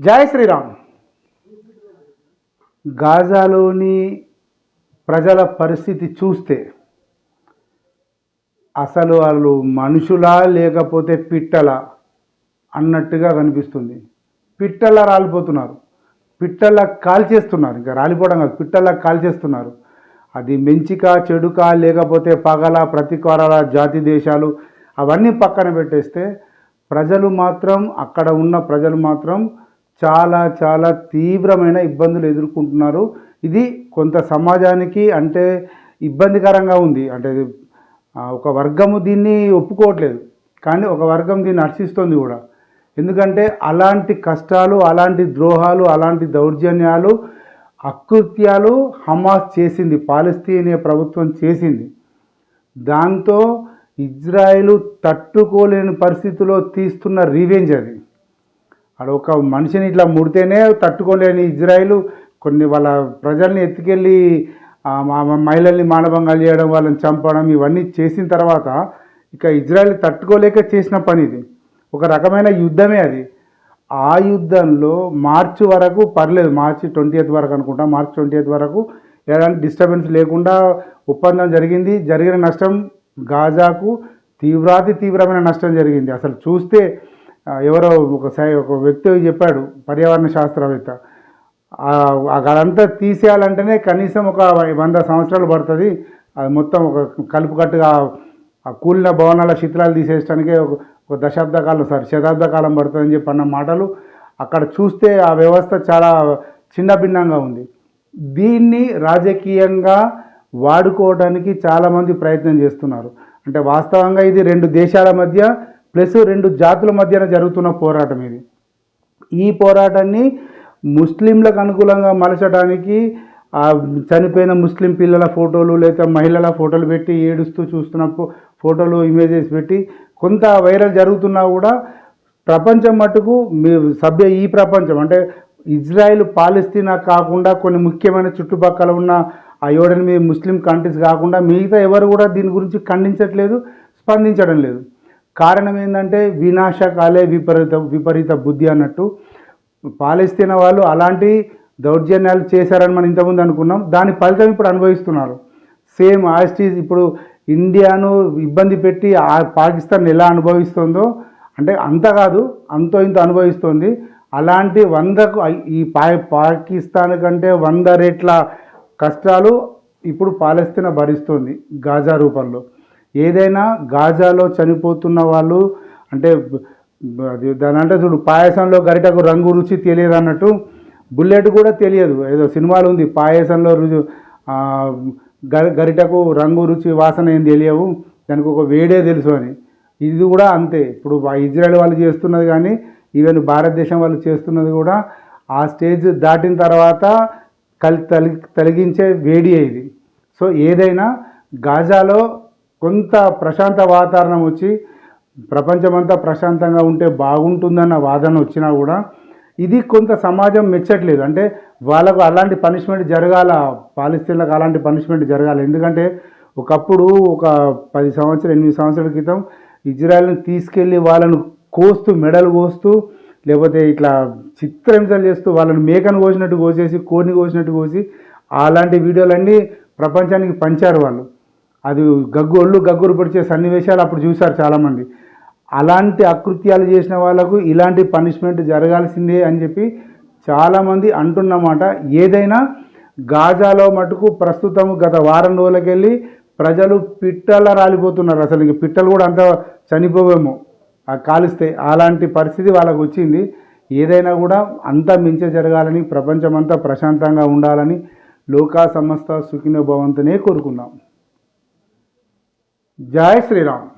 జై శ్రీరామ్. గాజాలోని ప్రజల పరిస్థితి చూస్తే అసలు వాళ్ళు మనుషులా లేకపోతే పిట్టల అన్నట్టుగా కనిపిస్తుంది. పిట్టల రాలిపోతున్నారు. పిట్టల కాల్చేస్తున్నారు. ఇంకా రాలిపోవడం కాదు పిట్టల కాల్చేస్తున్నారు. అది మెంచిక చెడుక లేకపోతే పగల ప్రతికారాల జాతి దేశాలు అవన్నీ పక్కన పెట్టేస్తే ప్రజలు మాత్రం అక్కడ ఉన్న ప్రజలు మాత్రం చాలా చాలా తీవ్రమైన ఇబ్బందులు ఎదుర్కొంటున్నారు. ఇది కొంత సమాజానికి అంటే ఇబ్బందికరంగా ఉంది. అంటే ఒక వర్గము దీన్ని ఒప్పుకోవట్లేదు. కానీ ఒక వర్గం దీన్ని హర్షిస్తుంది కూడా. ఎందుకంటే అలాంటి కష్టాలు అలాంటి ద్రోహాలు అలాంటి దౌర్జన్యాలు అకృత్యాలు హమాస్ చేసింది పాలస్తీనియా ప్రభుత్వం చేసింది. దాంతో ఇజ్రాయెల్ తట్టుకోలేని పరిస్థితిలో తీస్తున్న రివెంజ్ అది. అక్కడ ఒక మనిషిని ఇట్లా ముడితేనే తట్టుకోలేని ఇజ్రాయిల్ కొన్ని వాళ్ళ ప్రజల్ని ఎత్తుకెళ్ళి మహిళల్ని మానభంగాలు చేయడం వాళ్ళని చంపడం ఇవన్నీ చేసిన తర్వాత ఇక ఇజ్రాయెల్ తట్టుకోలేక చేసిన పని ఇది. ఒక రకమైన యుద్ధమే అది. ఆ యుద్ధంలో మార్చి వరకు పర్లేదు మార్చి ట్వంటీ ఎయిత్ వరకు అనుకుంటా మార్చి ట్వంటీ ఎయిత్ వరకు ఎలాంటి డిస్టర్బెన్స్ లేకుండా ఒప్పందం జరిగింది. జరిగిన నష్టం గాజాకు తీవ్రాతి తీవ్రమైన నష్టం జరిగింది. అసలు చూస్తే ఎవరో ఒక సై ఒక వ్యక్తి చెప్పాడు పర్యావరణ శాస్త్రవేత్త. అదంతా తీసేయాలంటేనే కనీసం ఒక వంద సంవత్సరాలు పడుతుంది. అది మొత్తం ఒక కలుపు కట్టుగా ఆ కూలిన భవనాల శిథిలాలు తీసేయడానికే ఒక ఒక దశాబ్ద కాలం సారీ శతాబ్ద కాలం పడుతుందని చెప్పి అన్న మాటలు అక్కడ చూస్తే ఆ వ్యవస్థ చాలా చిన్న భిన్నంగా ఉంది. దీన్ని రాజకీయంగా వాడుకోవడానికి చాలామంది ప్రయత్నం చేస్తున్నారు. అంటే వాస్తవంగా ఇది రెండు దేశాల మధ్య ప్లస్ రెండు జాతుల మధ్యన జరుగుతున్న పోరాటం ఇది. ఈ పోరాటాన్ని ముస్లింలకు అనుకూలంగా మలచడానికి ఆ చనిపోయిన ముస్లిం పిల్లల ఫోటోలు లేదా మహిళల ఫోటోలు పెట్టి ఏడుస్తూ చూస్తున్న ఫోటోలు ఇమేజెస్ పెట్టి కొంత వైరల్ జరుగుతున్నా కూడా ప్రపంచం మటుకు మీ సభ్య ఈ ప్రపంచం అంటే ఇజ్రాయెల్ పాలస్తీనా కాకుండా కొన్ని ముఖ్యమైన చుట్టుపక్కల ఉన్న ఆ ఏడెనిమిది ముస్లిం కంట్రీస్ కాకుండా మిగతా ఎవరు కూడా దీని గురించి ఖండించట్లేదు స్పందించడం లేదు. కారణం ఏంటంటే వినాశకాలే విపరీత విపరీత బుద్ధి అన్నట్టు పాలస్తీనా వాళ్ళు అలాంటి దౌర్జన్యాలు చేశారని మనం ఇంతకుముందు అనుకున్నాం. దాని ఫలితం ఇప్పుడు అనుభవిస్తున్నారు. సేమ్ ఆస్టీస్ ఇప్పుడు ఇండియాను ఇబ్బంది పెట్టి ఆ పాకిస్తాన్ ఎలా అనుభవిస్తుందో అంటే అంత కాదు అంతో ఇంత అనుభవిస్తుంది. అలాంటి వందకు ఈ పా పాకిస్తాన్ కంటే వంద రెట్ల కష్టాలు ఇప్పుడు పాలస్తీనా భరిస్తుంది గాజా రూపంలో. ఏదైనా గాజాలో చనిపోతున్న వాళ్ళు అంటే అది దాని అంటే చూడు పాయసంలో గరిటకు రంగు రుచి తెలియదు అన్నట్టు బుల్లెట్ కూడా తెలియదు. ఏదో సినిమాలు ఉంది పాయసంలో రుచి గరి గరిటకు రంగు రుచి వాసన ఏం తెలియవు. దానికి ఒక వేడే తెలుసు అని. ఇది కూడా అంతే. ఇప్పుడు ఇజ్రాయెల్ వాళ్ళు చేస్తున్నది కానీ ఈవెన్ భారతదేశం వాళ్ళు చేస్తున్నది కూడా ఆ స్టేజ్ దాటిన తర్వాత కలి తలి తొలగించే వేడి ఇది. సో ఏదైనా గాజాలో కొంత ప్రశాంత వాతావరణం వచ్చి ప్రపంచమంతా ప్రశాంతంగా ఉంటే బాగుంటుందన్న వాదన వచ్చినా కూడా ఇది కొంత సమాజం మెచ్చట్లేదు. అంటే వాళ్ళకు అలాంటి పనిష్మెంట్ జరగాల పాలిస్తీన్లకు అలాంటి పనిష్మెంట్ జరగాలి. ఎందుకంటే ఒకప్పుడు ఒక పది సంవత్సరాలు ఎనిమిది సంవత్సరాల క్రితం ఇజ్రాయెల్ని తీసుకెళ్ళి వాళ్ళను కోస్తూ మెడలు కోస్తూ లేకపోతే ఇట్లా చిత్రహింసలు చేస్తూ వాళ్ళని మేకను కోసినట్టు కోసేసి కోడిని కోసినట్టు కోసి అలాంటి వీడియోలన్నీ ప్రపంచానికి పంచారు వాళ్ళు. అది గగ్గు ఒళ్ళు గగ్గురు పొడిచే సన్నివేశాలు అప్పుడు చూశారు చాలామంది. అలాంటి అకృత్యాలు చేసిన వాళ్ళకు ఇలాంటి పనిష్మెంట్ జరగాల్సిందే అని చెప్పి చాలామంది అంటున్నమాట. ఏదైనా గాజాలో మటుకు ప్రస్తుతం గత వారం రోజులకెళ్ళి ప్రజలు పిట్టల రాలిపోతున్నారు. అసలు ఇంక పిట్టలు కూడా అంత చనిపోవేమో. ఆ కాలిస్తే అలాంటి పరిస్థితి వాళ్ళకు వచ్చింది. ఏదైనా కూడా అంతా మించే జరగాలని ప్రపంచమంతా ప్రశాంతంగా ఉండాలని లోకా సమస్త సుఖినోభవంతనే కోరుకుందాం. జై శ్రీరామ్.